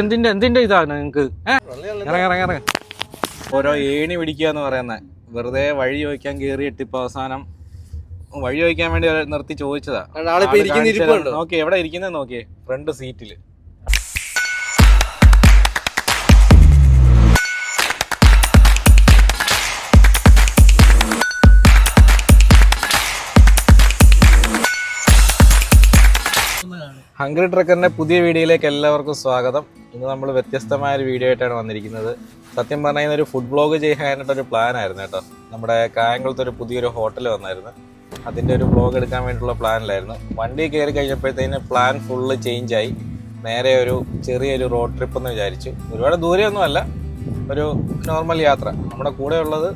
എന്തിന്റെ എന്തിന്റെ ഇതാണ് നിങ്ങക്ക്? ഇറങ്ങ ഇറങ്ങ ഇറങ്ങ. ഓരോ ഏണി പിടിക്കുക എന്ന് പറയുന്നത് വെറുതെ വഴി ചോദിക്കാൻ കയറിയിട്ട് ഇപ്പൊ അവസാനം വഴി ചോദിക്കാൻ വേണ്ടി നിർത്തി ചോദിച്ചതാ. ഇരിക്കുന്ന നോക്കി എവിടെ ഇരിക്കുന്നത് നോക്കിയേ. ഫ്രണ്ട് സീറ്റിൽ. ഹംഗ്രി ട്രക്കറിന്റെ പുതിയ വീഡിയോയിലേക്ക് എല്ലാവർക്കും സ്വാഗതം. ഇന്ന് നമ്മൾ വ്യത്യസ്തമായ ഒരു വീഡിയോ ആയിട്ടാണ് വന്നിരിക്കുന്നത്. സത്യം പറഞ്ഞാൽ ഒരു ഫുഡ് ബ്ലോഗ് ചെയ്യാനായിട്ടൊരു പ്ലാൻ ആയിരുന്നു കേട്ടോ. നമ്മുടെ കായംകുളത്ത് ഒരു പുതിയൊരു ഹോട്ടൽ വന്നായിരുന്നു. അതിന്റെ ഒരു ബ്ലോഗ് എടുക്കാൻ വേണ്ടിയിട്ടുള്ള പ്ലാനിലായിരുന്നു വണ്ടി കയറി കഴിഞ്ഞപ്പോഴത്തേന് പ്ലാൻ ഫുള്ള് ചേഞ്ച് ആയി. നേരെ ഒരു ചെറിയൊരു റോഡ് ട്രിപ്പ് എന്ന് വിചാരിച്ചു. ഒരുപാട് ദൂരെയൊന്നുമല്ല ഒരു നോർമൽ യാത്ര. നമ്മുടെ കൂടെ ഉള്ളത്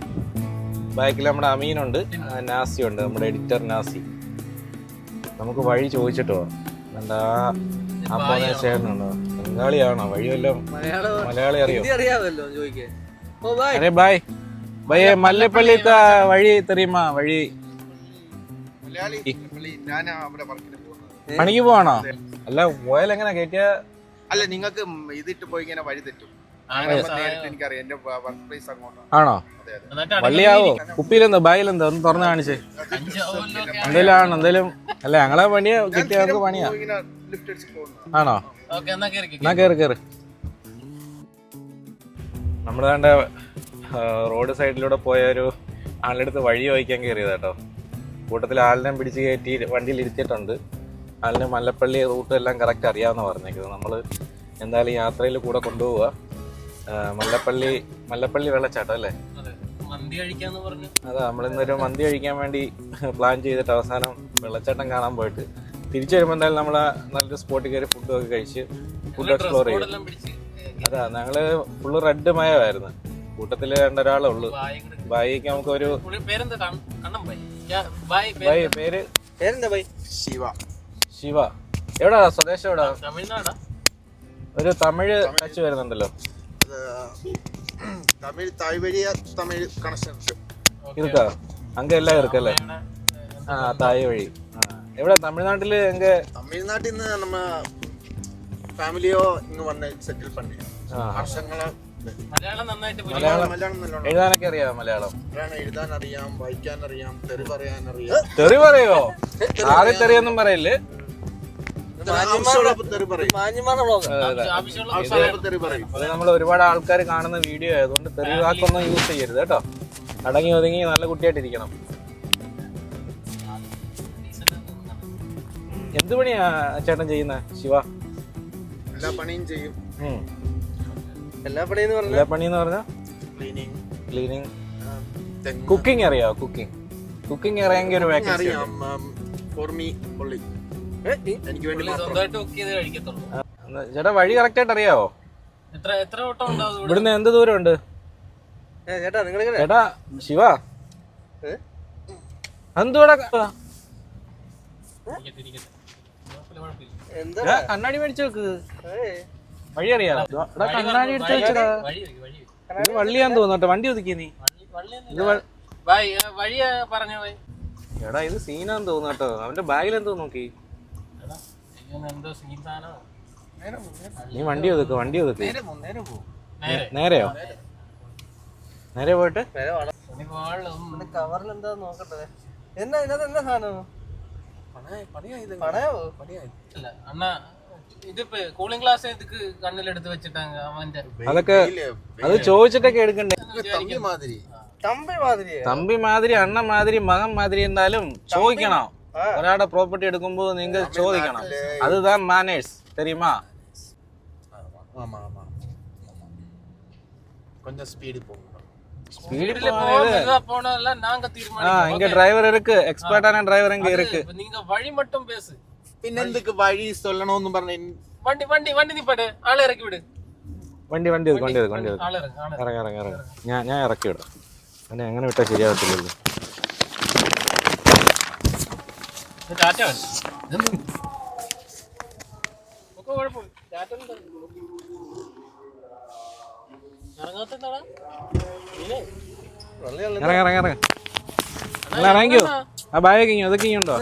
ബാക്കിൽ നമ്മുടെ അമീനുണ്ട് നാസിയുണ്ട് നമ്മുടെ എഡിറ്റർ നാസി. നമുക്ക് വഴി ചോദിച്ചിട്ട് പോവാം എന്താ? അപ്പോ ചേട്ടനുണ്ടോ ബംഗാളിയാണോ? വഴി വല്ലതും മലയാളം അറിയാമല്ലോ ചോദിക്കേ. ഓ ബൈ അരെ ബായ് മല്ലപ്പള്ളി വഴി തെറിയുമാ വഴി മലയാളി പുള്ളി ഞാൻ അവിടെ വർക്കിന് പോകുന്നത്. പണിക്ക് പോവാണോ? അല്ല പോയാൽ എങ്ങനെ കയറ്റിയ അല്ല നിങ്ങൾക്ക് ഇതിട്ട് പോയി ഇങ്ങനെ വഴി തെറ്റും. ആണോ? വള്ളിയാവോ? കുപ്പിയിലെന്തോ ബാഗിലെന്തോ ഒന്ന് തുറന്നു കാണിച്ചേ. എന്തേലും ആണോ എന്തേലും അല്ല ഞങ്ങളെ പണിയാ കിട്ടിയ ഞങ്ങൾക്ക് പണിയാ. ആണോ? എന്നാ കേറി കേറി. നമ്മുടെ കണ്ട റോഡ് സൈഡിലൂടെ പോയ ഒരു ആളുടെ അടുത്ത് വഴി ചോദിക്കാൻ കയറിയത് കേട്ടോ കൂട്ടത്തിൽ ആളിനെ പിടിച്ച് കയറ്റി വണ്ടിയിൽ ഇരുത്തിയിട്ടുണ്ട്. ആളിന് മല്ലപ്പള്ളി റൂട്ട് എല്ലാം കറക്റ്റ് അറിയാമെന്ന് പറഞ്ഞേക്കുന്നത്. നമ്മൾ എന്തായാലും യാത്രയിൽ കൂടെ കൊണ്ടുപോവുക മല്ലപ്പള്ളി മല്ലപ്പള്ളി വെള്ളച്ചാട്ടം അല്ലേ? മന്തി കഴിക്കാന്ന് പറഞ്ഞു. അതാ നമ്മളിന്നൊരു മന്തി കഴിക്കാൻ വേണ്ടി പ്ലാൻ ചെയ്തിട്ട് അവസാനം വെള്ളച്ചാട്ടം കാണാൻ പോയിട്ട് തിരിച്ചു വരുമ്പോൾ എന്തായാലും നമ്മൾ നല്ലൊരു സ്പോട്ടിൽ കയറി ഫുഡ് ഒക്കെ കഴിച്ച് ഫുഡ് എക്സ്പ്ലോർ ചെയ്യും. അതാ ഞങ്ങൾ ഫുള്ള് റെഡ് മയമായിരുന്നു. കൂട്ടത്തിൽ രണ്ടൊരാളേ ഉള്ളു. ബായിക്ക് നമുക്ക് ഒരു പേരെന്താ? കണ്ണൻ ബൈ യാ, ബൈ ബായി പേര് പേരെന്താ ബൈ ശിവ. ശിവ. എവിടാ? സ്വദേശം എവിടാ? തമിഴ്നാടാ? ഒരു തമിഴ് ടച്ച് വരുന്നുണ്ടല്ലോ. തമിഴ് തായ് தமிழ் തമിഴ് കണക്ഷൻ இருக்கா அங்க எல்லாம் இருக்குல்ல ആ തായ് വഴി தமிழ்நாட்டுல എവിടെ? തമിഴ്നാട്ടിൽ എങ്ക തമിഴ്നാട്ടിൽ നിന്ന് നമ്മ ഫാമിലിയോ ഇങ്ങ് വന്ന് സെറ്റിൽ പണി. വർഷങ്ങളെ. എഴുതാനൊക്കെ അറിയാം മലയാളം? എഴുതാൻ അറിയാം വായിക്കാൻ അറിയാം തെറി പറയാൻ അറിയാം തെറി പറയോ ആരെ തെറിയൊന്നും പറയില്ലേ? നമ്മൾ ഒരുപാട് ആൾക്കാർ കാണുന്ന വീഡിയോ ആയതുകൊണ്ട് തെറി വാക്കൊന്നും യൂസ് ചെയ്യരുത് കേട്ടോ. അടങ്ങി ഒതുങ്ങി നല്ല കുട്ടിയായിട്ടിരിക്കണം. എന്ത് പണിയാ ചേട്ടൻ ചെയ്യുന്ന ശിവ? എല്ലാ പണിയും ചെയ്യും. എല്ലാ പണിയെന്ന് പറഞ്ഞ എല്ലാ പണിയെന്ന് എന്ന് പറഞ്ഞാൽ ക്ലീനിങ് ക്ലീനിങ് കുക്കിംഗ് അറിയാവോ കുക്കിംഗ് കുക്കിംഗ് അറിയാമെങ്കിൽ ഒരു വേക്കൻസി അറിയാം. ഫോർ മീ പൊള്ളി എനിക്ക് വേണ്ടി മാത്രം. സ്വന്തമായിട്ട് കുക്ക് ചെയ്ത് കഴിക്കത്തുള്ളൂ. ചേട്ടാ വഴി കറക്റ്റ് ആയിട്ട് അറിയാവോ? എത്ര എത്ര വട്ടം ഉണ്ടാവും ഇവിടെ? ഇവിടുന്ന് എന്ത് ദൂരം ഉണ്ട് ചേട്ടാ ശിവ എന്തുവാടാ ഇരിക്കട്ടെ, ഇരിക്കട്ടെ. കുഴപ്പമില്ല, കുഴപ്പമില്ല. ഏ, കണ്ണാടി മേടിച്ചു വെക്ക്. വഴി അറിയാലോ എടാ, കണ്ണാടി എടുത്ത് വെച്ചടാ. വഴി വഴി, വഴി ഇത് വള്ളിയാന്ന് തോന്നട്ടെ വണ്ടി ഒതുക്കി നീ. വള്ളി വള്ളിയൊന്നും ഇത് വ- ബൈ വഴി പറഞ്ഞ എടാ ഇത് സീനാന്ന് തോന്നട്ടോ അവന്റെ ബാഗിൽ എന്തോ നോക്കി എടാ, ഇതൊന്ന് എന്തോ സീതാനോ നീ വണ്ടി ഒതുക്ക് വണ്ടി ഒതുക്ക്. നേരെയോ? നേരെ പോയിട്ട്? കവറിൽ എന്താ നോക്കട്ടെ? എന്നാ ഇതിനകത്ത് എന്താ സാധനം? പണയോ അല്ല അണ്ണാ അതൊക്കെ അത് ചോദിച്ചിട്ടൊക്കെ എടുക്കണ്ടേ? മാതിരി. തമ്പി മാതിരി അണ്ണ മാതിരി മകൻ മാതിരി എന്തായാലും ചോദിക്കണം. ഒരാളുടെ പ്രോപ്പർട്ടി എടുക്കുമ്പോ നിങ്ങൾ ചോദിക്കണം അതുതാ മാനേഴ്സ് தெரியுமா ஆமா ஆமா கொஞ்சம் ஸ்பீடு போகணும் ஸ்பீடு போனதெல்லாம் நாங்க ஆ தீர்மானிக்கிறோம் இங்க டிரைவர் இருக்கு எக்ஸ்பர்ட்டான டிரைவர் இங்க இருக்கு இப்ப நீங்க வழி மட்டும் பேசு പിന്നെന്തൊക്കെ വഴി சொல்லணும்னு പറഞ്ഞ வண்டி வண்டி வண்டி நிப்பாட்டு ஆளை இறக்கி விடு വണ്ടി വണ്ടി ഒതുക്ക് വണ്ടി ഒതുക്ക് വണ്ടി ഒതുക്ക് ஆளை இறங்கு ஆளை ഇറങ്ങി ഇറങ്ങി ഇറങ്ങി ഞാൻ ഞാൻ ഇറക്കി വിടാം അങ്ങനെ എങ്ങനെ വിട്ടാൽ ശരിയാവത്തില്ലല്ലോ ഇറങ്ങ ഇറങ്ങ ഇറങ്ങ ഇറങ്ങിയോ ആ അതൊക്കെ ഇങ്ങോട്ടോ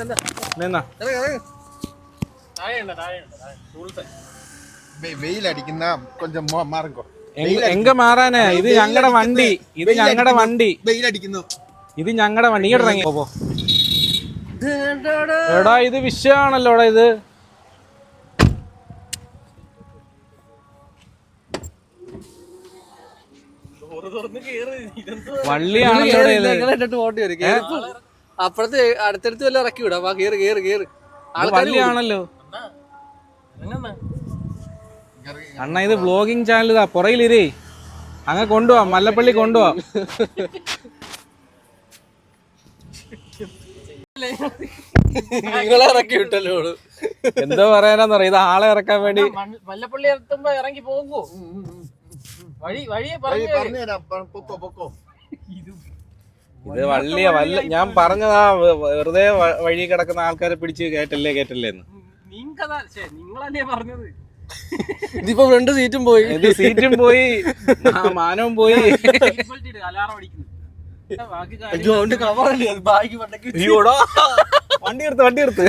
വെയിലടിക്കുന്ന കൊഞ്ചം മാറുങ്കോ എങ്ക മാറാനേ ഇത് ഞങ്ങളുടെ വണ്ടി. ഇത് ഞങ്ങളുടെ വണ്ടി. വെയിലടിക്കുന്നു. ഇത് ഞങ്ങളുടെ വണ്ടി. ഇറങ്ങി. പോ. എടാ ഇത് വിഷയമാണല്ലോ എടാ ഇത്. വള്ളിയാണല്ലോ. അപ്പുറത്ത് അടുത്തടുത്ത് വല്ല ഇറക്കി വിടാം. വാ കേറ് കേറ് കേറ്. വള്ളിയാണല്ലോ. അണ്ണാ അണ്ണ ഇത് വ്ലോഗിങ് ചാനൽ ഇതാ പുറയിലിരേ. അങ്ങ് കൊണ്ടുപോവാം മല്ലപ്പള്ളി കൊണ്ടുപോവാം നിങ്ങളെ ഇറക്കി വിട്ടല്ലോ. എന്തോ പറയാനാന്നറിയ ഇത് ആളെ ഇറക്കാൻ വേണ്ടി. വല്ലപ്പള്ളി എത്തുമ്പോ ഇറങ്ങി പോകുമ്പോ വഴി വഴിയെ പറഞ്ഞു ഇത് വള്ളിയ വല്ല ഞാൻ പറഞ്ഞതാ വെറുതെ വഴി കിടക്കുന്ന ആൾക്കാരെ പിടിച്ച് കേട്ടല്ലേ കേട്ടല്ലേ എന്ന് നിങ്ങളല്ലേ പറഞ്ഞത്. ഇതിപ്പോ രണ്ട് സീറ്റും പോയി. സീറ്റും പോയി മാനവും പോയി. അലാറം അടിക്കുന്നു. വണ്ടി എടുത്ത് വണ്ടി എടുത്ത്.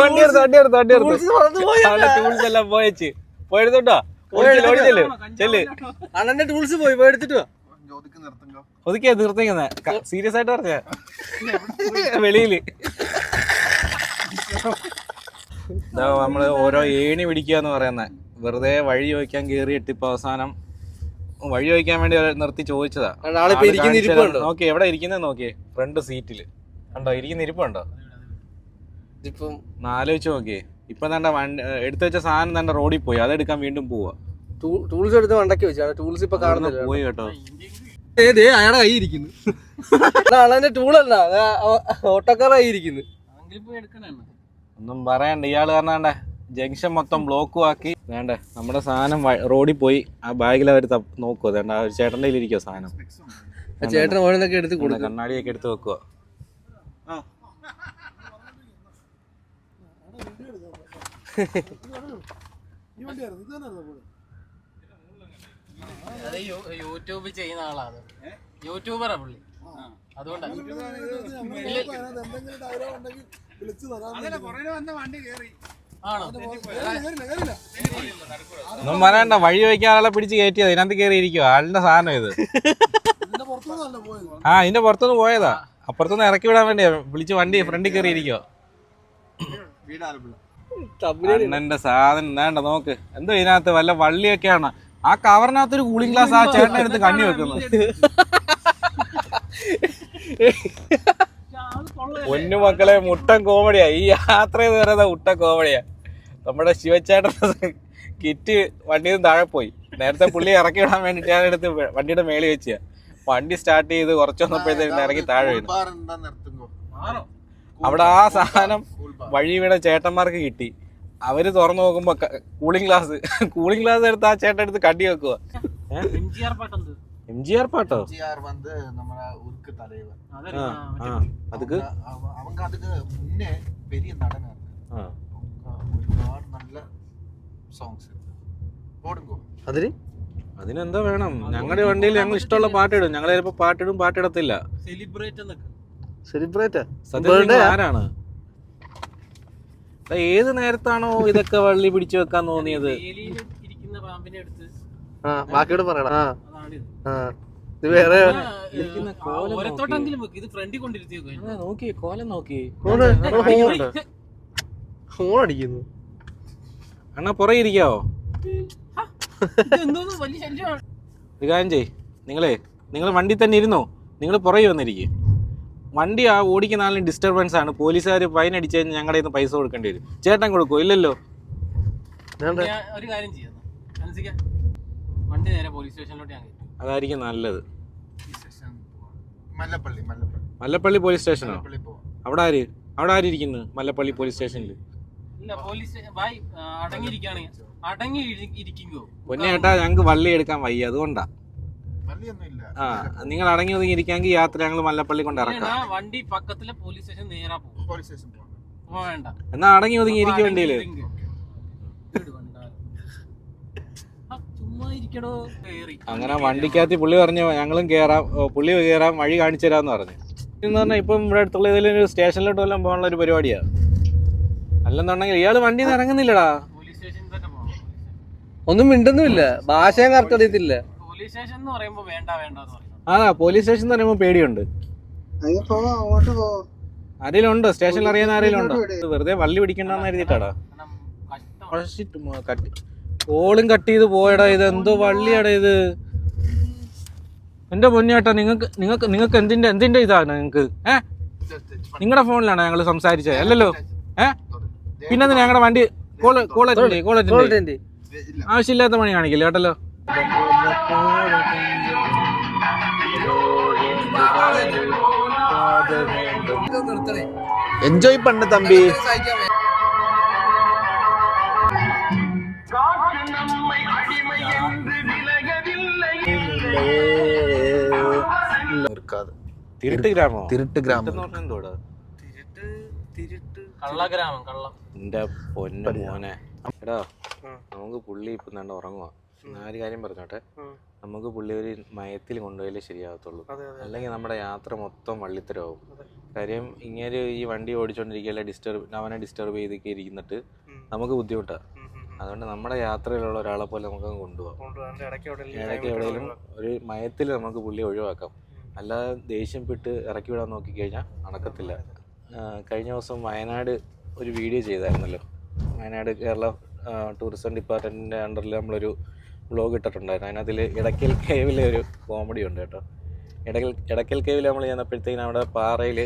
വണ്ടി എടുത്ത് വണ്ടി എടുത്ത് വണ്ടി എടുത്ത്. ടൂൾസ് എല്ലാം പോയച്ച്. പോയെടുത്തോട്ടോ ചെല്ല്. അണ്ണന്റെ ടൂൾസ് പോയി പോയി ഒതുക്കിയാ നിർത്തിക്കുന്ന സീരിയസ് ആയിട്ട് പറഞ്ഞ. വെളിയിൽ. നമ്മൾ ഓരോ ഏണി പിടിക്കുക എന്ന് വെറുതെ വഴി ചോദിക്കാൻ കേറി ഇപ്പൊ അവസാനം വഴി ചോദിക്കാൻ വേണ്ടി നിർത്തി ചോദിച്ചതാ. ആൾ? നോക്കി എവിടെ ഇരിക്കുന്നത് നോക്കിയേ ഫ്രണ്ട് സീറ്റിൽ. കണ്ടോ ഇരിക്കുന്ന ഇരിപ്പുണ്ടോ? ഇപ്പം ആലോചിച്ച് നോക്കിയേ ഇപ്പൊ തന്നെ വണ്ടി എടുത്തു വെച്ച സാധനം തന്നെ റോഡിൽ പോയി. അതെടുക്കാൻ വീണ്ടും പോവാ. ടൂൾസ് എടുത്ത് വണ്ടക്കി വെച്ചാണ് ടൂൾസ് ഇപ്പൊ കാണുന്നില്ല. പോയി കേട്ടോ. ഏതേ ദേ അയാളുടെ കൈ ഇരിക്കുന്നു. അണ്ണന്റെ ടൂളല്ല ഓട്ടോക്കാരായി ആയിരിക്കുന്നു അതെങ്കിലും പോയി എടുക്കണേ ഒന്നും പറയണ്ട. ഇയാൾ കാരണം ജംഗ്ഷൻ മൊത്തം ബ്ലോക്കും ആക്കി വേണ്ട നമ്മുടെ സാധനം റോഡിൽ പോയി ആ ബാഗിൽ അവർ നോക്കുക വേണ്ട ആ ഒരു ചേട്ടന്റെ ഇരിക്കുക സാധനം ആ ചേട്ടൻ ഓരോന്നൊക്കെ എടുത്ത് കൊടുക്കുക കൊടുക്കും കണ്ണാടിയൊക്കെ എടുത്ത് വെക്കുക യൂട്യൂബ് ചെയ്യുന്ന ആളാണ് യൂട്യൂബറാ പുള്ളി അതുകൊണ്ടാണ് ആണോ ഒന്നും പറയണ്ട വഴി വയ്ക്കാൻ ആളെ പിടിച്ച് കയറ്റിയത്. ഇതിനകത്ത് കയറി ഇരിക്കുക ആളിന്റെ സാധനം ഇത്. ആ ഇതിന്റെ പുറത്തുനിന്ന് പോയതാ. അപ്പുറത്തുനിന്ന് ഇറക്കി വിടാൻ വേണ്ടിയാ. വിളിച്ച് വണ്ടി ഫ്രണ്ടിൽ കയറി ഇരിക്കുക അണ്ണന്റെ സാധനം വേണ്ട നോക്ക്. എന്തോ ഇതിനകത്ത് വല്ല വള്ളിയൊക്കെയാണ്. ആ കവറിനകത്ത് ഒരു കൂളിംഗ് ഗ്ലാസ് ആ ചേട്ടനെടുത്ത് കണ്ണി വെക്കുന്നു. പൊന്നു മക്കളെ മുട്ടൻ കോമഡിയാ. ഈ യാത്ര എന്ന് പറയുന്നത് മുട്ടൻ കോമഡിയാ. നമ്മുടെ ശിവച്ചേട്ടൻ കിറ്റ് വണ്ടിയിൽ നിന്ന് താഴെ പോയി. നേരത്തെ പുള്ളി ഇറക്കി വിടാൻ വേണ്ടിട്ട് ഞാൻ എടുത്ത് വണ്ടിയുടെ മേളിൽ വെച്ചാ വണ്ടി സ്റ്റാർട്ട് ചെയ്ത് കുറച്ച് വന്നപ്പോഴത്തേക്കും ഇറങ്ങി താഴെ വീണു. അവിടെ ആ സാധനം വഴി വീണ ചേട്ടന്മാർക്ക് കിട്ടി. അവർ തുറന്നു നോക്കുമ്പോ കൂളിംഗ് ഗ്ലാസ് കൂളിംഗ് ഗ്ലാസ് എടുത്ത് ആ ചേട്ടൻ എടുത്ത് കടി വെക്കുക എം ജി ആർ പാട്ടുണ്ട് എം ജി ആർ പാട്ടോ ஜிஆர் வந்து நம்ம ஊருக்கு தலைவர் അതല്ലേ ആ ആ, ആ മറ്റേ அதுக்கு அவங்க- அவ- அவங்க அதுக்கு முன்னே பெரிய நடனம் ആ அவங்க ഒരുപാട് നല്ല സോങ്സ് പോടുങ്കോ അതിന് അതിനെന്താ വേണം ഞങ്ങളുടെ വണ്ടിയിൽ ഞങ്ങൾ ഇഷ്ടമുള്ള പാട്ടിടും ഞങ്ങൾ ചിലപ്പോ പാട്ടിടും പാട്ടിടത്തില്ല സെലിബ്രേറ്റ് എന്നൊക്കെ സെലിബ്രേറ്റാ സത്യം നിങ്ങൾ ആരാണ് ദാ ഏത് നേരത്താണോ ഇതൊക്കെ വള്ളി പിടിച്ചു വെക്കാൻ തോന്നിയത് വേലിയിൽ ഇരിക്കുന്ന പാമ്പിനെ എടുത്ത് ആ ബാക്കിയോട് പറയണം ആ അതാണ് ഇത് ആ ഇത് വേറെ ഓരത്തോട്ടെങ്കിലും വെക്ക്. ഇത് ഫ്രണ്ടിൽ കൊണ്ടിരുത്തി വെക്കും നോക്കി കോലം നോക്കി. ഹോൺ അടിക്കുന്നു. അണ്ണാ പുറകെ ഇരിക്കാവോ? ഒരു കാര്യം ചെയ് നിങ്ങളെ നിങ്ങൾ വണ്ടി തന്നെ ഇരുന്നോ? നിങ്ങൾ പുറകെ വന്നിരിക്കും. വണ്ടി ആ ഓടിക്കുന്ന ആളിന് ഡിസ്റ്റർബൻസ് ആണ്. പോലീസുകാർ ഫൈൻ അടിച്ചു കഴിഞ്ഞാൽ ഞങ്ങളുടെ പൈസ കൊടുക്കേണ്ടി വരും. ചേട്ടൻ കൊടുക്കുമോ ഇല്ലല്ലോ. ഞാൻ ഒരു കാര്യം ചെയ്യാം വണ്ടി നേരെ പോലീസ് സ്റ്റേഷനിലോട്ട് ഞാൻ കയറ്റും. അതായിരിക്കും നല്ലത്. മല്ലപ്പള്ളി മല്ലപ്പള്ളി. മല്ലപ്പള്ളി പോലീസ് സ്റ്റേഷനോ? മല്ലപ്പള്ളി പോവാം. അവിടെ ആര്? അവിടെ ആര് ഇരിക്കുന്നു മല്ലപ്പള്ളി പോലീസ് സ്റ്റേഷനിൽ ഇല്ല പോലീസ് ബായ് അടങ്ങിയിരിക്കുകയാണെങ്കിൽ അടങ്ങി ഇരി- ഇരിക്കുവോ പൊന്നെ ചേട്ടാ ഞങ്ങൾക്ക് വള്ളി എടുക്കാൻ വയ്യ അതുകൊണ്ടാ. പള്ളിയൊന്നും ഇല്ല ആ നിങ്ങൾ അടങ്ങി ഒതുങ്ങി ഇരിക്കാമെങ്കിൽ യാത്ര ഞങ്ങൾ മല്ലപ്പള്ളി കൊണ്ട് ഇറക്കാം. ഞാൻ വണ്ടി പക്കത്തിലെ പോലീസ് സ്റ്റേഷൻ നേരാ പോകും പോലീസ് സ്റ്റേഷൻ പോവാം അപ്പൊ വേണ്ട. എന്നാ അടങ്ങി ഒതുങ്ങി ഇരിക്കും വണ്ടിയിൽ ഇരിക്ക്. ഇട് വണ്ട. ആ, ചുമ്മാ ഇരിക്കടോ കേറി അങ്ങനെ വണ്ടിക്കകത്ത് പുള്ളി പറഞ്ഞു ഞങ്ങളും കേറാം. പുള്ളി കയറാം വഴി കാണിച്ചു തരാമെന്ന് പറഞ്ഞു. എന്ന് പറഞ്ഞാൽ ഇപ്പം ഇവിടെ അടുത്തുള്ള ഏതെങ്കിലും ഒരു സ്റ്റേഷനിലോട്ട് വല്ലതും പോകാനുള്ള ഒരു പരിപാടിയാണ് അല്ലെന്നുണ്ടെങ്കിൽ ഇയാൾ വണ്ടിയിൽ നിന്ന് ഇറങ്ങുന്നില്ലടാ. പോലീസ് സ്റ്റേഷനിൽ തന്നെ ഒന്നും മിണ്ടുന്നുമില്ല. ഭാഷയും കറക്റ്റ് അറിയത്തില്ല. പോലീസ് സ്റ്റേഷൻ എന്ന് പറയുമ്പോ വേണ്ട വേണ്ട എന്ന് പറയുന്നു ആ പോലീസ് സ്റ്റേഷൻ എന്ന് പറയുമ്പോൾ പേടിയുണ്ട്. അയ്യോ പോവാ അങ്ങോട്ട് പോ ആരെങ്കിലും സ്റ്റേഷനിൽ അറിയാൻ ആരെങ്കിലും ഉണ്ടോ വെറുതെ വള്ളി പിടിക്കണ്ടെന്ന് എഴുതിട്ടാടാ കട്ടി കോളും കട്ട് ചെയ്ത് പോയടാ ഇത്. എന്തോ വള്ളിയാടാ ഇത്. എന്റെ പൊന്നിയേട്ടാ നിങ്ങൾക്ക് നിങ്ങൾക്ക് നിങ്ങൾക്ക് എന്തിന്റെ എന്തിന്റെ ഇതാണ് നിങ്ങൾക്ക് ഏ? നിങ്ങളുടെ ഫോണിലാണോ ഞങ്ങൾ സംസാരിച്ചത്? അല്ലല്ലോ. ഏ? പിന്നെ ഞങ്ങളുടെ വണ്ടി കോൾ കോൾ കോളറ്റില്ലേ ആവശ്യമില്ലാത്ത പണി കാണിക്കില്ല കേട്ടല്ലോ? എൻജോയ് പണ്ട് തമ്പി. സഹിക്കാൻ വയ്യ. തിരുട്ട് ഗ്രാമോ? തിരുട്ട് ഗ്രാമം. എന്റെ പൊന്ന മോനെ. എടാ നമുക്ക് പുള്ളി ഇപ്പൊ നല്ല ഉറങ്ങുക ഞാൻ ഒരു കാര്യം പറഞ്ഞോട്ടെ? നമുക്ക് പുള്ളി ഒരു മയത്തിൽ കൊണ്ടുപോയാലേ ശരിയാകത്തുള്ളൂ അല്ലെങ്കിൽ നമ്മുടെ യാത്ര മൊത്തം വള്ളിത്തരമാവും. കാര്യം ഇങ്ങനെ ഈ വണ്ടി ഓടിച്ചോണ്ടിരിക്കുകയല്ല ഡിസ്റ്റർബ് അവനെ ഡിസ്റ്റർബ് ചെയ്തൊക്കെ ഇരിക്കുന്നിട്ട് നമുക്ക് ബുദ്ധിമുട്ടാണ്. അതുകൊണ്ട് നമ്മുടെ യാത്രയിലുള്ള ഒരാളെ പോലെ നമുക്ക് കൊണ്ടുപോകാം ഇടയ്ക്ക് എവിടെയെങ്കിലും ഒരു മയത്തിൽ നമുക്ക് പുള്ളി ഒഴിവാക്കാം. അല്ലാതെ ദേഷ്യം വിട്ട് ഇറക്കി വിടാൻ നോക്കിക്കഴിഞ്ഞാൽ നടക്കത്തില്ല. കഴിഞ്ഞ ദിവസം വയനാട് ഒരു വീഡിയോ ചെയ്തായിരുന്നല്ലോ. വയനാട് കേരള ടൂറിസം ഡിപ്പാർട്ട്മെന്റിന്റെ അണ്ടറിൽ നമ്മളൊരു വ്ളോഗ് ഇട്ടിട്ടുണ്ടായിരുന്നു. അതിനകത്തിൽ ഇടയ്ക്കൽ കേവിലെ ഒരു കോമഡി ഉണ്ട് കേട്ടോ. ഇടയ്ക്കൽ ഇടയ്ക്കൽ കേവിൽ നമ്മൾ ചെന്നപ്പോഴത്തേക്കിനും അവിടെ പാറയിൽ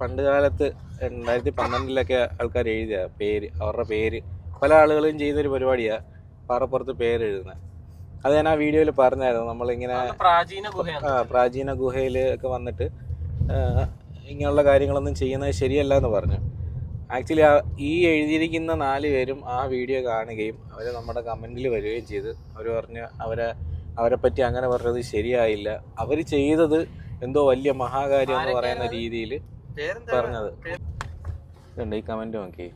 പണ്ട് കാലത്ത് രണ്ടായിരത്തി പന്ത്രണ്ടിലൊക്കെ ആൾക്കാർ എഴുതിയ പേര് അവരുടെ പേര്. പല ആളുകളും ചെയ്യുന്നൊരു പരിപാടിയാണ് പാറപ്പുറത്ത് പേര് എഴുതുന്നത് അത് ഞാൻ ആ വീഡിയോയിൽ പറഞ്ഞായിരുന്നു. നമ്മളിങ്ങനെ പ്രാചീന പ്രാചീന ഗുഹയിൽ ഒക്കെ വന്നിട്ട് ഇങ്ങനെയുള്ള കാര്യങ്ങളൊന്നും ചെയ്യുന്നത് ശരിയല്ല എന്ന് പറഞ്ഞു. ആക്ച്വലി ഈ എഴുതിയിരിക്കുന്ന നാല് പേരും ആ വീഡിയോ കാണുകയും അവർ നമ്മുടെ കമന്റിൽ വരികയും ചെയ്ത് അവർ പറഞ്ഞ് അവരെ അവരെ പറ്റി അങ്ങനെ പറഞ്ഞത് ശരിയായില്ല. അവർ ചെയ്തത് എന്തോ വലിയ മഹാകാര്യം എന്ന് പറയുന്ന രീതിയിൽ പറഞ്ഞത്. ഈ കമന്റ് നോക്കി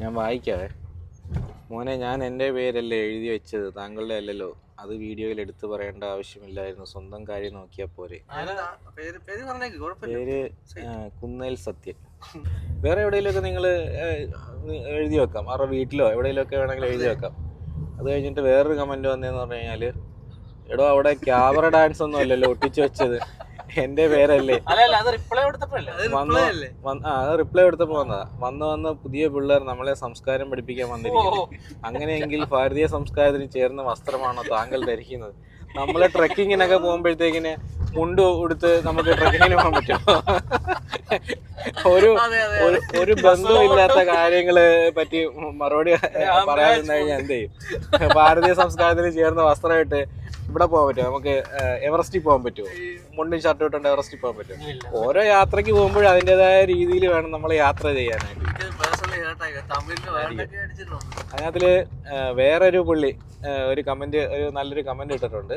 ഞാൻ വായിക്കാവേ. മോനെ ഞാൻ എന്റെ പേരല്ലേ എഴുതി വെച്ചത്? താങ്കളുടെ അല്ലല്ലോ. അത് വീഡിയോയിൽ എടുത്തു പറയേണ്ട ആവശ്യമില്ലായിരുന്നു. സ്വന്തം കാര്യം നോക്കിയാൽ പോരെ. പേര് കുന്നേൽ സത്യൻ. വേറെ എവിടെയെങ്കിലുമൊക്കെ നിങ്ങൾ എഴുതി വെക്കാം? അവരുടെ വീട്ടിലോ? എവിടെയെങ്കിലുമൊക്കെ വേണമെങ്കിൽ എഴുതി വെക്കാം. അത് കഴിഞ്ഞിട്ട് വേറൊരു കമന്റ് വന്നതെന്ന് പറഞ്ഞു കഴിഞ്ഞാൽ എടോ അവിടെ ക്യാമറ ഡാൻസ് ഒന്നും അല്ലല്ലോ ഒട്ടിച്ചു വെച്ചത്. എന്റെ പേരല്ലേ? അത് റിപ്ലൈ കൊടുത്തപ്പോ വന്നതാ. വന്ന് വന്ന് പുതിയ പിള്ളേർ നമ്മളെ സംസ്കാരം പഠിപ്പിക്കാൻ വന്നിരിക്കുന്നു. അങ്ങനെയെങ്കിൽ ഭാരതീയ സംസ്കാരത്തിന് ചേർന്ന വസ്ത്രമാണോ താങ്കൾ ധരിക്കുന്നത്? നമ്മളെ ട്രക്കിങ്ങിനൊക്കെ പോകുമ്പോഴത്തേക്കിന് മുണ്ട് ഉടുത്ത് നമുക്ക് ട്രക്കിങ്ങിന് പോകാൻ പറ്റുമോ? ഒരു ഒരു ബന്ധവും ഇല്ലാത്ത കാര്യങ്ങളെ പറ്റി മറുപടി പറയാതിരുന്ന കഴിഞ്ഞാൽ എന്ത് ചെയ്യും? ഭാരതീയ സംസ്കാരത്തിന് ചേർന്ന വസ്ത്രമായിട്ട് ഇവിടെ പോകാൻ പറ്റുമോ? നമുക്ക് എവറസ്റ്റിൽ പോകാൻ പറ്റുമോ? മുണ്ടും ഷർട്ടും ഇട്ടുകൊണ്ട് എവറസ്റ്റിൽ പോകാൻ പറ്റുമോ? ഓരോ യാത്രയ്ക്ക് പോകുമ്പോഴും അതിന്റെതായ രീതിയിൽ വേണം നമ്മൾ യാത്ര ചെയ്യാനായിട്ട്. അതിനകത്തിൽ വേറൊരു പുള്ളി ഒരു കമന്റ് ഒരു നല്ലൊരു കമന്റ് ഇട്ടിട്ടുണ്ട്.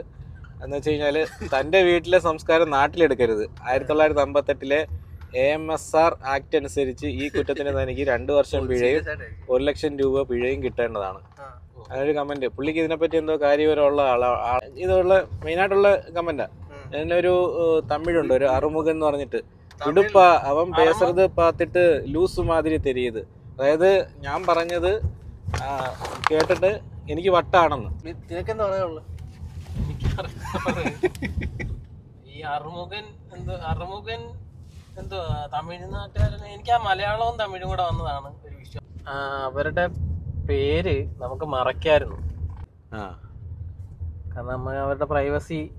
എന്ന് വെച്ച് കഴിഞ്ഞാൽ തന്റെ വീട്ടിലെ സംസ്കാരം നാട്ടിലെടുക്കരുത്. ആയിരത്തി തൊള്ളായിരത്തി അമ്പത്തെട്ടിലെ എം എസ് ആർ ആക്ട് അനുസരിച്ച് ഈ കുറ്റത്തിന് തനിക്ക് രണ്ടു വർഷം പിഴയും ഒരു ലക്ഷം രൂപ പിഴയും കിട്ടേണ്ടതാണ്. അതൊരു കമന്റ് പുള്ളിക്ക് ഇതിനെപ്പറ്റി എന്തോ കാര്യപരമുള്ള ആളാ ഇതുള്ള മെയിനായിട്ടുള്ള കമന്റാ എന്നൊരു തമിഴുണ്ട് ഒരു അറുമുഖൻ എന്ന് പറഞ്ഞിട്ട്. ഇടുപ്പാ അവൻ പേസറത് പാത്തിട്ട് ലൂസ് മാതിരി തെരിയത്. അതായത് ഞാൻ പറഞ്ഞത് കേട്ടിട്ട് എനിക്ക് വട്ടാണെന്ന്. പറയാനുള്ളത് ഈ അറുമുഖൻ എന്ത് അറുമുഖൻ എന്തോ തമിഴ്നാട്ടുകാരൻ? എനിക്ക് ആ മലയാളവും തമിഴും കൂടെ വന്നതാണ് ഒരു വിഷയം ആ, അവരുടെ പേര് നമുക്ക് മറക്കായിരുന്നു ആ. കാരണം നമ്മൾ അവരുടെ പ്രൈവസി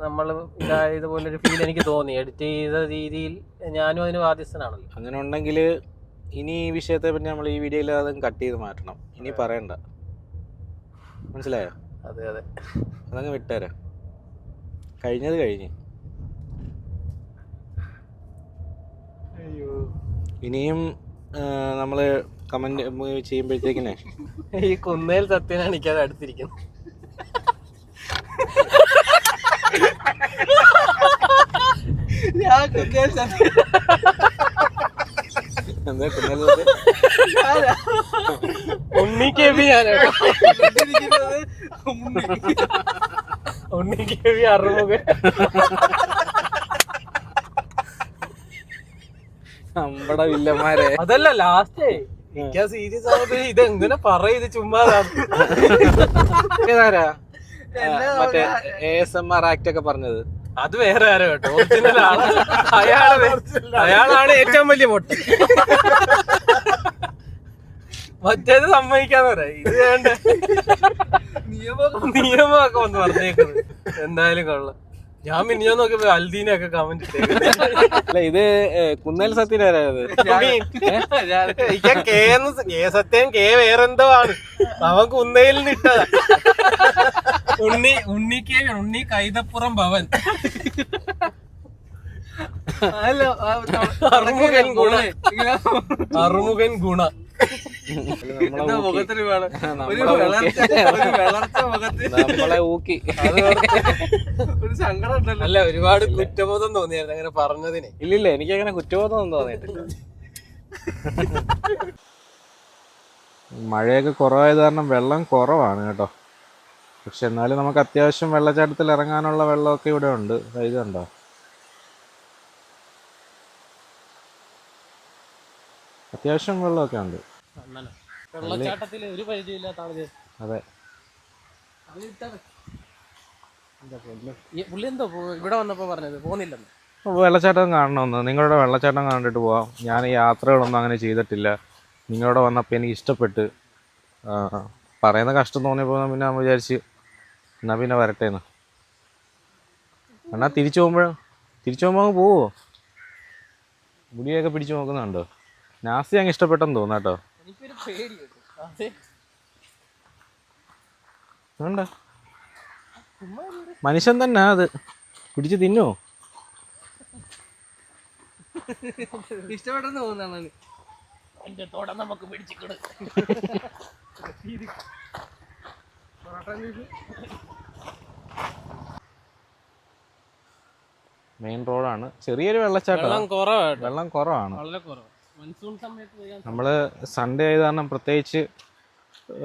നമ്മൾ ഇതായതുപോലെ ഒരു ഫീൽ എനിക്ക് തോന്നി. എഡിറ്റ് ചെയ്ത രീതിയിൽ ഞാനും അതിന് ബാധ്യസ്ഥനാണല്ലോ. അങ്ങനെ ഉണ്ടെങ്കിൽ ഇനി ഈ വിഷയത്തെ പറ്റി നമ്മൾ ഈ വീഡിയോയിൽ അത് കട്ട് ചെയ്ത് മാറ്റണം. ഇനി പറയണ്ട. മനസ്സിലായോ? അതെ അതെ. അതങ്ങ് വിട്ടേരാ. കഴിഞ്ഞത് കഴിഞ്ഞ്. ഇനിയും നമ്മൾ കമന്റ് ചെയ്യുമ്പോഴത്തേക്കിനെ ഈ കുന്നേൽ സത്യനാണ് എനിക്കത് അടുത്തിരിക്കുന്നത് ഞാൻ കുന്നേൽ സത്യം. എന്താ കുന്നേൽ ഉണ്ണി കെ ബി ഞാനാണ് ഇരിക്കുന്നത് ഉണ്ണി. ഉണ്ണി കെ ബി അറുമുഖൻ നമ്മടെ വില്ലന്മാരെ. അതല്ല ലാസ്റ്റ് എനിക്ക് സീരിയസ് ആയിട്ട് ഇത് എങ്ങനെ പറയും ഇത് ചുമ്മാ ഇതാരാ മറ്റേ A S M R act ഒക്കെ പറഞ്ഞത്. അത് വേറെ ആരോ കേട്ടോ? ഒറിജിനൽ ആണ്. അയാൾ അയാളാണ് ഏറ്റവും വലിയ പൊട്ടി. മറ്റേത് സമ്മതിക്കാന്ന് പറയാം. ഇത് വേണ്ട. നിയമമൊക്കെ വന്ന് പറഞ്ഞേക്കുന്നത്. എന്തായാലും കൊള്ളാം. ഞാൻ പിന്നെ ഞാൻ നോക്കിയപ്പോ അൽദീനൊക്കെ കമന്റ് അല്ല ഇത് കുന്നൽ സത്യനാരായത് കെ സത്യം കെ വേറെന്തോ ആണ്. അവൻ കുന്നയിൽ ഇട്ടതാ. ഉണ്ണി ഉണ്ണി കെ ഉണ്ണി കൈതപ്പുറം ഭവൻ. അറുമുഖൻ ഗുണ. അറുമുഖൻ ഗുണ. നമ്മളെ ഊക്കി. ഒരു സങ്കടം ഉണ്ടല്ലോ. അല്ല ഒരുപാട് കുറ്റബോധം തോന്നിയായിരുന്നു അങ്ങനെ പറഞ്ഞതിന്. ഇല്ലില്ല എനിക്ക് അങ്ങനെ കുറ്റബോധം ഒന്നും തോന്നിയിട്ടില്ല. മഴയൊക്കെ കുറവായത് കാരണം വെള്ളം കുറവാണ് കേട്ടോ. പക്ഷെ എന്നാലും നമുക്ക് അത്യാവശ്യം വെള്ളച്ചാട്ടത്തിൽ ഇറങ്ങാനുള്ള വെള്ളമൊക്കെ ഇവിടെ ഉണ്ട്. ദാ ഇത് കണ്ടോ അത്യാവശ്യം വെള്ളമൊക്കെ ഉണ്ട്. വെള്ളച്ചാട്ടത്തിൽ ഒരു പരിചയമില്ലാത്ത ആൾ അതെ. ഈ പുള്ളി എന്തോ ഇവിടെ വന്നപ്പോ പറഞ്ഞത് പോന്നില്ലെന്ന്. അപ്പോൾ വെള്ളച്ചാട്ടം കാണണമെന്ന്. നിങ്ങളുടെ വെള്ളച്ചാട്ടം കണ്ടിട്ട് പോവാം. ഞാൻ ഈ യാത്രകളൊന്നും അങ്ങനെ ചെയ്തിട്ടില്ല. നിങ്ങളുടെ വന്നപ്പോൾ എനിക്ക് ഇഷ്ടപ്പെട്ട്. പറയുന്ന കഷ്ടം തോന്നിയപ്പോൾ പിന്നെ നമ്മൾ വിചാരിച്ച് എന്നാൽ പിന്നെ വരട്ടെ എന്ന് എന്നാൽ തിരിച്ചു പോകുമ്പോൾ തിരിച്ചു പോകുമ്പോൾ അങ്ങ് പോവോ? മുടിയൊക്കെ പിടിച്ചു നോക്കുന്നുണ്ടോ? നാസി അങ്ങ് ഇഷ്ടപ്പെട്ടെന്ന് തോന്നാട്ടോ എനിക്കൊരു പേടി മനുഷ്യൻ തന്നെ അത്. പിടിച്ച് തിന്നോ. ഇഷ്ടപ്പെട്ടെന്ന് തോന്നുന്നു എന്റെ തോട നമുക്ക് പിടിച്ചിക്കിട് മെയിൻ റോഡാണ്. ചെറിയൊരു വെള്ളച്ചാട്ടം. വെള്ളം കുറവാട്ടോ വെള്ളം കുറവാണ്. വളരെ കുറവ്. നമ്മൾ സൺഡേ ആയത് കാരണം പ്രത്യേകിച്ച്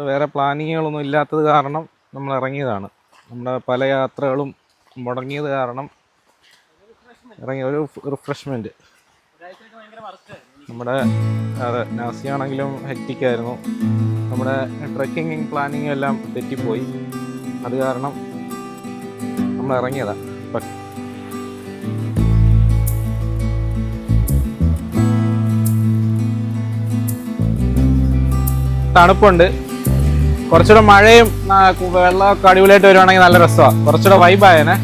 വേറെ പ്ലാനിങ്ങുകളൊന്നും ഇല്ലാത്തത് കാരണം നമ്മൾ ഇറങ്ങിയതാണ്. നമ്മുടെ പല യാത്രകളും മുടങ്ങിയത് കാരണം ഇറങ്ങിയ ഒരു റിഫ്രഷ്മെന്റ് നമ്മുടെ അതെ നാസി ആണെങ്കിലും hectic ആയിരുന്നു. നമ്മുടെ ട്രക്കിങ് പ്ലാനിങ്ങും എല്ലാം തെറ്റിപ്പോയി. അത് കാരണം നമ്മൾ ഇറങ്ങിയതാണ് തണുപ്പുണ്ട്. കുറച്ചുകൂടെ മഴയും വെള്ളമൊക്കെ അടിപൊളിയായിട്ട് വരുവാണെങ്കിൽ നല്ല രസമാണ് കുറച്ചുകൂടെ വൈബായേനെ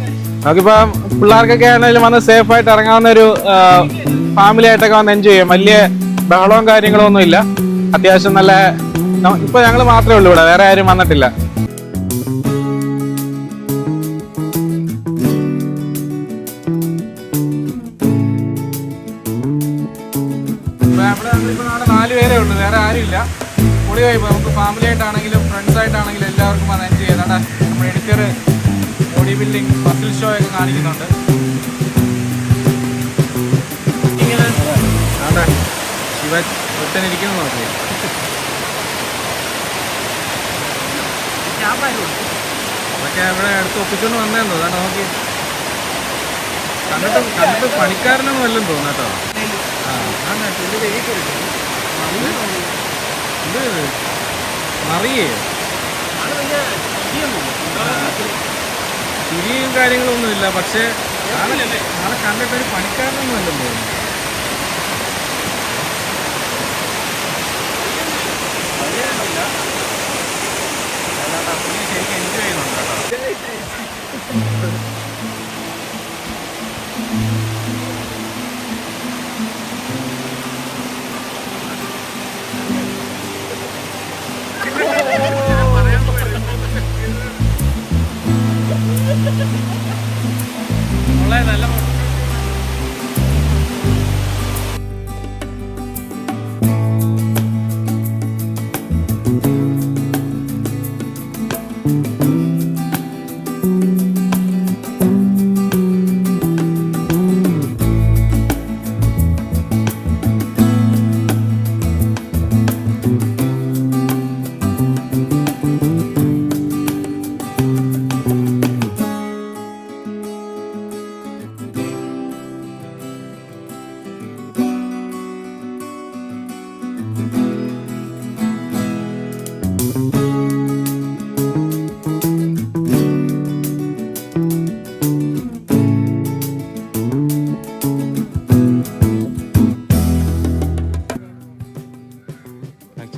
നമുക്കിപ്പോൾ പിള്ളേർക്കൊക്കെ ആണെങ്കിലും വന്ന് സേഫ് ആയിട്ട് ഇറങ്ങാവുന്ന ഒരു ഫാമിലി ആയിട്ടൊക്കെ വന്ന് എൻജോയ് ചെയ്യാം. വലിയ ബഹളവും കാര്യങ്ങളും ഒന്നും ഇല്ല. അത്യാവശ്യം നല്ല ഇപ്പൊ ഞങ്ങൾ മാത്രമേ ഉള്ളൂ ഇവിടെ വേറെ ആരും വന്നിട്ടില്ല. നാല് പേരേ ഉള്ളൂ വേറെ ആരും ഇല്ല. പൊളി ആയിപ്പോ നമുക്ക് ഫാമിലി ആയിട്ടാണെങ്കിലും ഫ്രണ്ട്സ് ആയിട്ടാണെങ്കിലും എല്ലാവർക്കും വന്ന് എൻജോയ് ചെയ്യാം. അതാ നമ്മുടെ editor body building muscle show ഒക്കെ കാണിക്കുന്നുണ്ട്. ഇങ്ങനെ. ശിവ ഒറ്റനിരിക്കുന്നു നോക്കി. അതൊക്കെ ഇവിടെ അടുത്ത് ഒപ്പിച്ചോണ്ട് വന്നേന്നോ? അതാണ് നോക്കി. കണ്ടിട്ട് കണ്ടിട്ട് പണിക്കാരനൊന്നും അല്ലെന്ന് തോന്നാട്ടോ ആ ആണ് ഇത് മറിയേ. തിരിയും കാര്യങ്ങളൊന്നും ഇല്ല പക്ഷേ നാളെ നാളെ കണ്ടിട്ട് ഒരു പണിക്കാരനൊന്നും അല്ലെന്ന് തോന്നുന്നു.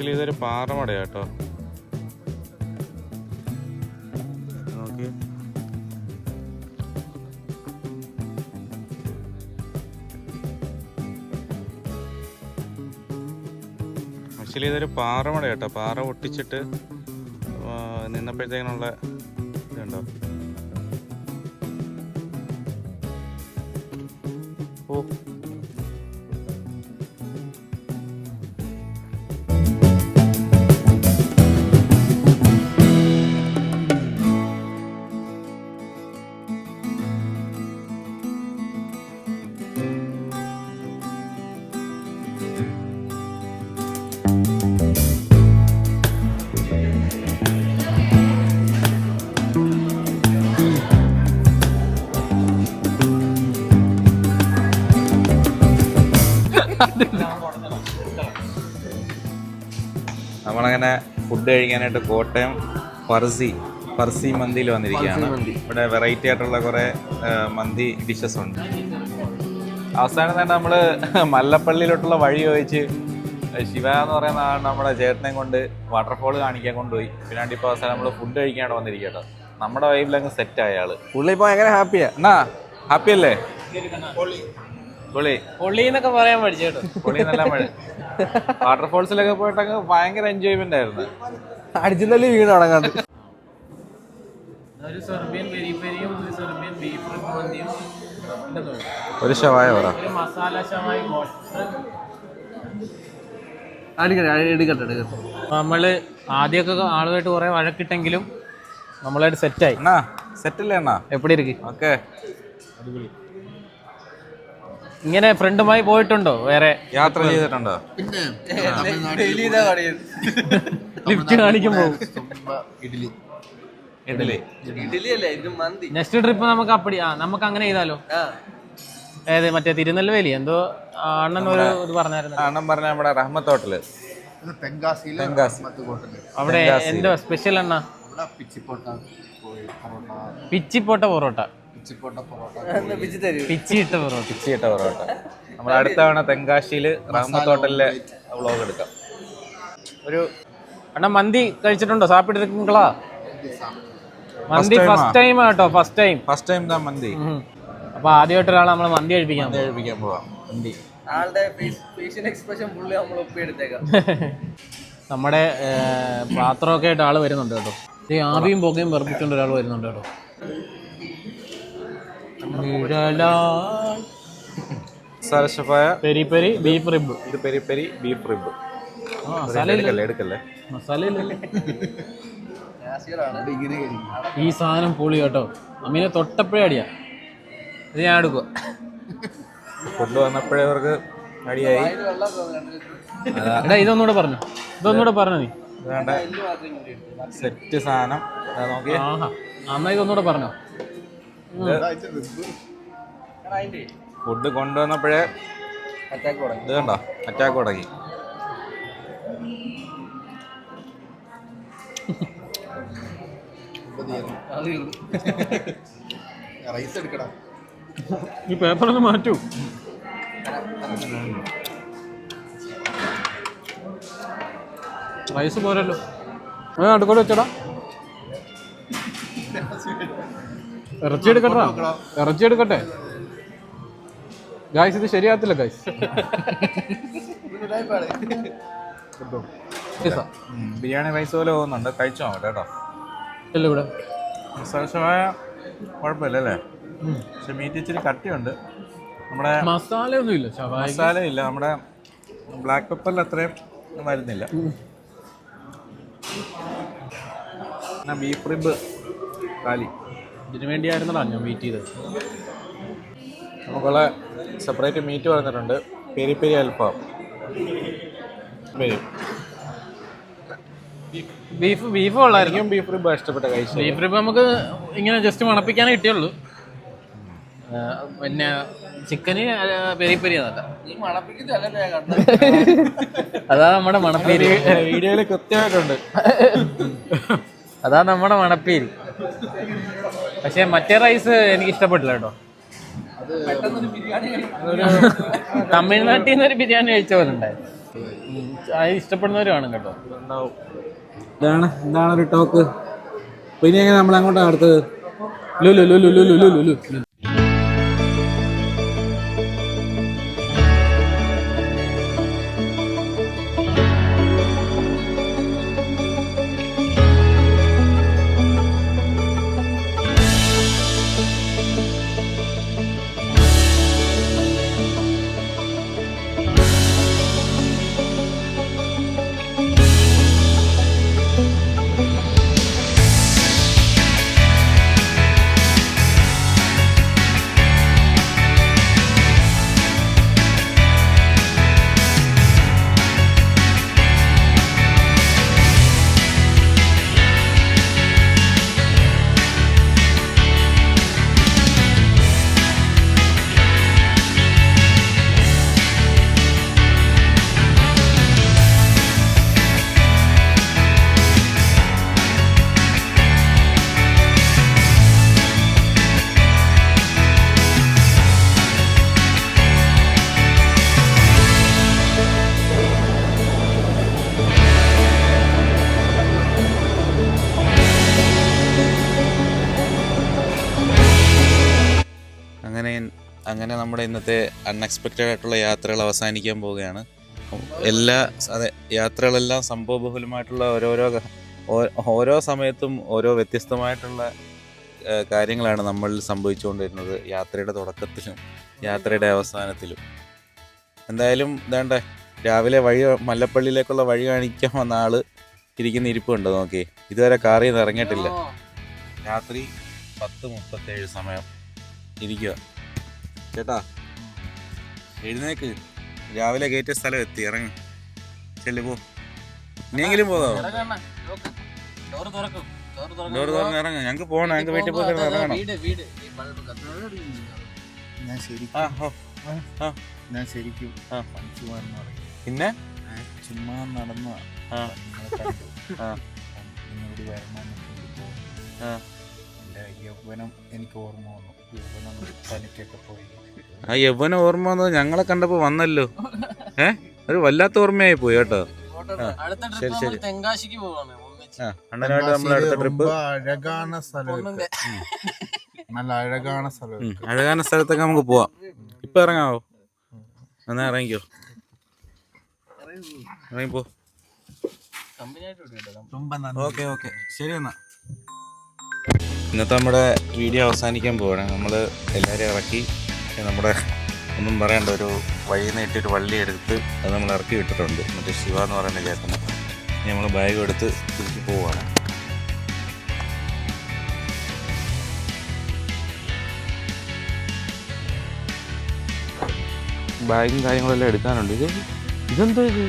ഇതൊരു പാറമടയാട്ടോ പാറമട കേട്ടോ പാറ പൊട്ടിച്ചിട്ട് ആ, നിന്നപ്പോഴത്തേക്കിനുള്ള നമ്മളങ്ങനെ ഫുഡ് കഴിക്കാനായിട്ട് കോട്ടയം പർസി പർസി മന്തിയിൽ വന്നിരിക്കുകയാണ്. ഇവിടെ വെറൈറ്റി ആയിട്ടുള്ള കുറേ മന്തി ഡിഷസ് ഉണ്ട്. അവസാനം തന്നെ നമ്മൾ മല്ലപ്പള്ളിയിലോട്ടുള്ള വഴി ചോദിച്ച് ശിവ എന്ന് പറയുന്ന ആൾ നമ്മുടെ ചേട്ടനെ കൊണ്ട് വാട്ടർഫോൾ കാണിക്കാൻ കൊണ്ടുപോയി. പിന്നെ ഇപ്പോൾ അവസാനം നമ്മൾ ഫുഡ് കഴിക്കാണ്ട് വന്നിരിക്കട്ടോ നമ്മുടെ വൈബിലങ്ങ് സെറ്റ് ആയ ആൾ. പുള്ളി ഇപ്പോൾ ഭയങ്കര ഹാപ്പിയാ എന്നാ ഹാപ്പി അല്ലേ? പൊളി. പൊളിന്നൊക്കെ പറയാൻ പഠിച്ചു കേട്ടോ. പൊളി നല്ല മഴ. വാട്ടർഫോൾസിലൊക്കെ പോയിട്ടൊക്കെ ഭയങ്കര എൻജോയ്മെന്റ് ആയിരുന്നു. അടിച്ചുതല്ലി വീണ് തുടങ്ങാണ്ട് ഒരു സെർബിയൻ പെരി പെരിയും ഒരു സെർബിയൻ ബീഫ് മന്തിയും. ഒരു ഷവായ പറ മസാല ഷവായ നമ്മൾ ആദ്യമൊക്കെ ആളുമായിട്ട് കുറെ വഴക്കിട്ടെങ്കിലും നമ്മളായിട്ട് സെറ്റായി അണ്ണാ സെറ്റ് അല്ലേ അണ്ണാ? എപ്പിടി ഇരിക്ക്? ഓക്കെ. ഇങ്ങനെ ഫ്രണ്ടുമായി പോയിട്ടുണ്ടോ? വേറെ യാത്ര ചെയ്തിട്ടുണ്ടോ? ലിഫ്റ്റ് കാണിക്കുമ്പോ. ഇഡ്ഡലി. ഇഡ്ഡലി. ഇഡ്ഡലി അല്ലേ? ഇത് മന്തി. നെക്സ്റ്റ് ട്രിപ്പ് നമുക്ക് അപ്പടി ആ നമുക്ക് അങ്ങനെ ചെയ്താലോ? ഏത് മറ്റേ തിരുനെൽവേലി എന്തോ അണ്ണൻ ഒരു ഇത് പറഞ്ഞായിരുന്നു. അണ്ണൻ പറഞ്ഞ നമ്മുടെ റഹ്മത്ത് ഹോട്ടൽ അവിടെ എന്തോ സ്പെഷ്യൽ അണ്ണ? പിച്ചിപ്പോട്ട പൊറോട്ട. പിച്ചിയിട്ട പൊറോട്ട. പിച്ചിയിട്ട പൊറോട്ട. നമ്മൾ അടുത്ത തവണ തെങ്കാശിയിൽ റാമത്ത് ഹോട്ടലിലെ വ്ളോഗ് എടുക്കാം. ഒരു അണ്ണാ മന്തി കഴിച്ചിട്ടുണ്ടോ? സാപ്പിട്ടിരിക്കുങ്ങളാ മന്തി ഫസ്റ്റ് ടൈം കേട്ടോ ഫസ്റ്റ് ടൈം ഫസ്റ്റ് ടൈം താ മന്തി. അപ്പൊ ആദ്യമായിട്ട് ഒരാളെ നമ്മൾ മന്തി കഴിപ്പിക്കാം മന്തി കഴിപ്പിക്കാൻ പോവാം. മന്തി. ആളുടെ ഫേഷ്യൽ എക്സ്പ്രഷൻ പുള്ളി നമ്മൾ ഒപ്പി എടുത്തേക്കാം നമ്മുടെ പാത്രമൊക്കെ ആയിട്ട് ആൾ വരുന്നുണ്ട് കേട്ടോ. ഈ ആവിയും പുകയും വെറുപ്പിച്ചുകൊണ്ട് ഒരാൾ വരുന്നുണ്ട് കേട്ടോ. നിഴലാൽ സരശപ്പായ പെരി പെരി ബീഫ് റിബ്. ഇത് പെരി പെരി ബീഫ് റിബ്. ആ മസാല എടുക്കല്ലേ എടുക്കല്ലേ? മസാല ഇല്ലല്ലോ. നാസിറാണ് ഈ സാധനം പൊളി കേട്ടോ. അമ്മീനെ തൊട്ടപ്പോഴേ അടിയാ. ഇത് ഞാൻ എടുക്കുക ഫുഡ് വന്നപ്പോഴേ അവർക്ക് അടിയായി. എടാ ഇതൊന്നുകൂടെ പറഞ്ഞു. ഇതൊന്നുകൂടെ പറഞ്ഞു നീ. സെറ്റ് സാധനം. നോക്കിയാ. അന്നാ ഇതൊന്നുകൂടെ പറഞ്ഞോ. ഫുഡ് കൊണ്ടുവന്നപ്പോഴേ ഇത് കണ്ടോ? അറ്റാക്ക് തുടങ്ങി. റൈസ് എടുക്കടാ ഈ പേപ്പറൊന്ന് മാറ്റൂ. റൈസ് പോരല്ലോ. ആ അടുക്കോട്ട് വെച്ചടാ. ഇറച്ചി എടുക്കട്ടോ? ഇറച്ചി എടുക്കട്ടെ? ഗായ്സ് ഇത് ശരിയാകത്തില്ല ഗായ്സ് ബിരിയാണി റൈസ് പോലെ പോകുന്നുണ്ട്. കഴിച്ചു നോക്കട്ടെ കേട്ടോ? ഇല്ല ഇവിടെ. സവിശമായ കുഴപ്പമില്ലല്ലേ പക്ഷെ മീറ്റ് ഇച്ചിരി കട്ടിയുണ്ട്. നമ്മുടെ മസാല ഒന്നും ഇല്ല മസാല ഇല്ല നമ്മുടെ ബ്ലാക്ക് പെപ്പറിൽ അത്രയും വരുന്നില്ല. ബീഫ് റിബ് കാലി ഇതിനു വേണ്ടിയായിരുന്നടാ ഞാൻ മീറ്റ് ചെയ്തത്. നമുക്കുള്ള സെപ്പറേറ്റ് മീറ്റ് പറഞ്ഞിട്ടുണ്ട്. പെരി പെരി അൽഫാം. വരും ബീഫ് ബീഫ് കൊള്ളായിരുന്നു. എനിക്കും ബീഫ് റിബ് ഇഷ്ടപ്പെട്ട കഴിച്ചു ബീഫ് റിബ് നമുക്ക് ഇങ്ങനെ ജസ്റ്റ് മണപ്പിക്കാനേ കിട്ടിയുള്ളൂ. പിന്നെ ചിക്കന് പെരി പെരി അതല്ല അതാ നമ്മുടെ മണപ്പീര്. വീഡിയോയിൽ കൃത്യമായിട്ടുണ്ട്. അതാ നമ്മുടെ മണപ്പേര്. പക്ഷെ മറ്റേ റൈസ് എനിക്ക് ഇഷ്ടപ്പെട്ടില്ല കേട്ടോ. തമിഴ്നാട്ടിൽ നിന്ന് ഒരു ബിരിയാണി കഴിച്ച പോലെ ഉണ്ടായി. അത് ഇഷ്ടപ്പെടുന്നവർ കാണും കേട്ടോ. ഇതാണ് ഇതാണ് ഒരു ടോക്ക്. പിന്നെ എങ്ങനെ നമ്മൾ അങ്ങോട്ടാണ് അടുത്തത് ലുലു ലുലു ലുലു ലുലു ലുലു. അങ്ങനെ നമ്മുടെ ഇന്നത്തെ അൺഎക്സ്പെക്റ്റഡ് ആയിട്ടുള്ള യാത്രകൾ അവസാനിക്കാൻ പോവുകയാണ്. എല്ലാ അതെ യാത്രകളെല്ലാം സംഭവബഹുലമായിട്ടുള്ള ഓരോരോ ഓരോ സമയത്തും ഓരോ വ്യത്യസ്തമായിട്ടുള്ള കാര്യങ്ങളാണ് നമ്മളിൽ സംഭവിച്ചുകൊണ്ടിരുന്നത് യാത്രയുടെ തുടക്കത്തിലും യാത്രയുടെ അവസാനത്തിലും. എന്തായാലും ഇതാണ്ട രാവിലെ വഴി മല്ലപ്പള്ളിയിലേക്കുള്ള വഴി കാണിക്കാൻ വന്ന ആൾ ഇരിക്കുന്ന ഇരിപ്പുണ്ട് നോക്കി ഇതുവരെ കാറിൽ നിന്ന് ഇറങ്ങിയിട്ടില്ല. രാത്രി പത്ത് മുപ്പത്തേഴ് സമയം. ഇരിക്കുക ചേട്ടാ എഴുന്നേക്ക്. രാവിലെ കയറ്റിയ സ്ഥലം എത്തി ഇറങ്ങി. ചെല്ലു പോ. ഇനിയെങ്കിലും പോകാവോ? ഡോറ് തുറക്കും. ഡോർ തുറന്ന് ഇറങ്ങും. ഞങ്ങൾക്ക് പോകണം ഞങ്ങൾക്ക് വീട്ടിൽ പോയി ഇറങ്ങണം. ഞാൻ ശരിക്കും ഞാൻ ശരിക്കും പിന്നെ? ചുമ്മാ നടന്ന. നിങ്ങളോട് വരണമെന്ന്. എന്റെ യൗവനം എനിക്ക് ഓർമ്മ വന്നു. യൗവനം പനിക്കൊക്കെ പോയി. ആ യൗവന ഓർമ്മ വന്നത് ഞങ്ങളെ കണ്ടപ്പോൾ വന്നല്ലോ. ഏ? ഒരു വല്ലാത്ത ഓർമ്മയായി പോയി കേട്ടോ. ശരി ശരി. തെങ്കാശിക്ക് പോവാണ് അണ്ണനായിട്ട് നമ്മൾ അടുത്ത ട്രിപ്പ്. അഴകാന സ്ഥലം നല്ല അഴകാന സ്ഥലം അഴകാന സ്ഥലത്തൊക്കെ നമുക്ക് പോവാം. ഇപ്പൊ ഇറങ്ങാവോ? എന്നാ ഇറങ്ങിക്കോ. ഇറങ്ങിപ്പോ. Okay okay. ശരി എന്നാ. ഇന്നത്തെ നമ്മുടെ വീഡിയോ അവസാനിക്കാൻ പോവാണ്. നമ്മൾ എല്ലാവരും ഇറക്കി നമ്മുടെ ഒന്നും പറയേണ്ട ഒരു ഒരു വള്ളി എടുത്ത് അത് നമ്മൾ ഇറക്കി വിട്ടിട്ടുണ്ട്. മറ്റേ ശിവ എന്ന് പറയുന്ന ചേട്ടന്. ഇനി നമ്മൾ ബാഗ് എടുത്ത് തിരിച്ച് പോവുകയാണ് ബാഗും കാര്യങ്ങളെല്ലാം എടുക്കാനുണ്ട്. ഇത് ഇതെന്തോ ഇത്?